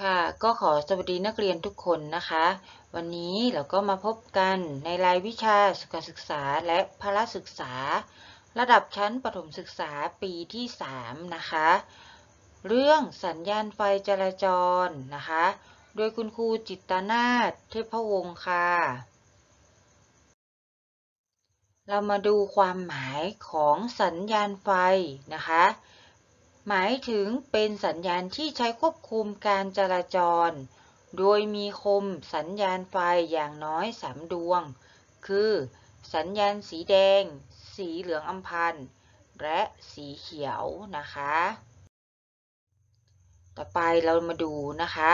ค่ะ ก็ขอสวัสดีนักเรียนทุกคนนะคะ วันนี้เราก็มาพบกันในรายวิชาสุขศึกษาและพละศึกษา ระดับชั้นประถมศึกษาปีที่ 3 นะคะ เรื่องสัญญาณไฟจราจรนะคะ โดยคุณครูจิตตนาถเทพวงศ์ค่ะ เรามาดูความหมายของสัญญาณไฟนะคะ หมายถึงเป็นสัญญาณที่ใช้ควบคุมการจราจร โดยมีคมสัญญาณไฟอย่างน้อยสามดวง คือ สัญญาณสีแดง สีเหลืองอัมพันธ์และสีเขียวนะคะ ต่อไปเรามาดูนะคะ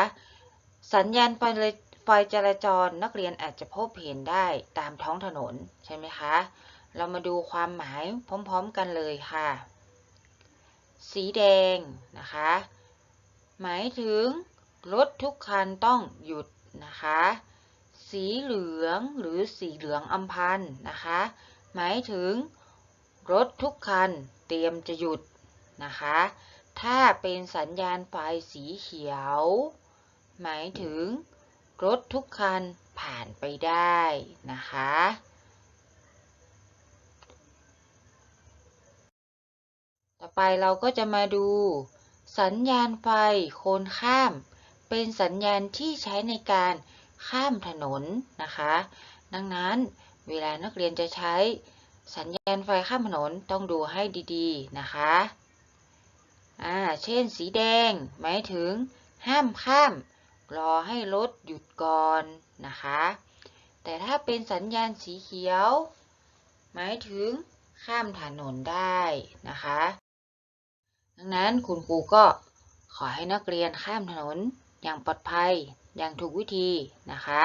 สัญญาณไฟไฟจราจรนักเรียนอาจจะพบเห็นได้ตามท้องถนนใช่ไหมคะ เรามาดูความหมายพร้อมๆกันเลยค่ะ สีแดงนะคะ หมายถึงรถทุกคันต้องหยุดนะคะ สีเหลืองหรือสีเหลืองอัมพันนะคะ หมายถึงรถทุกคันเตรียมจะหยุดนะคะ ถ้าเป็นสัญญาณไฟสีเขียว หมายถึงรถทุกคันผ่านไปได้นะคะ อไปเราก็จะมาดู สัญญาณไฟโคนข้าม เป็นสัญญาณที่ใช้ในการข้ามถนนนะคะ ดังนั้นเวลานักเรียนจะใช้สัญญาณไฟข้ามถนนต้องดูให้ดีๆนะคะอ่าเช่นสีแดง หมายถึง ห้ามข้าม รอให้รถหยุดก่อนนะคะ แต่ถ้าเป็นสัญญาณสีเขียว หมายถึงข้ามถนนได้นะคะ ดังนั้นคุณครูก็ขอให้นักเรียนข้ามถนนอย่างปลอดภัยอย่างถูกวิธีนะคะ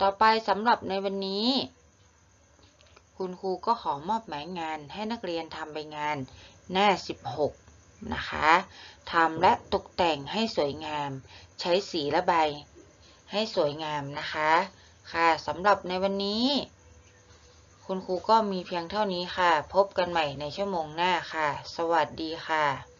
ต่อไปสำหรับในวันนี้ คุณครูก็ขอมอบหมายงานให้นักเรียนทำใบงานหน้า 16 นะคะทำและตกแต่งให้สวยงาม ใช้สีระใบให้สวยงามนะคะ ค่ะสำหรับในวันนี้ คุณครูก็มีเพียงเท่านี้ค่ะ พบกันใหม่ในชั่วโมงหน้าค่ะ สวัสดีค่ะ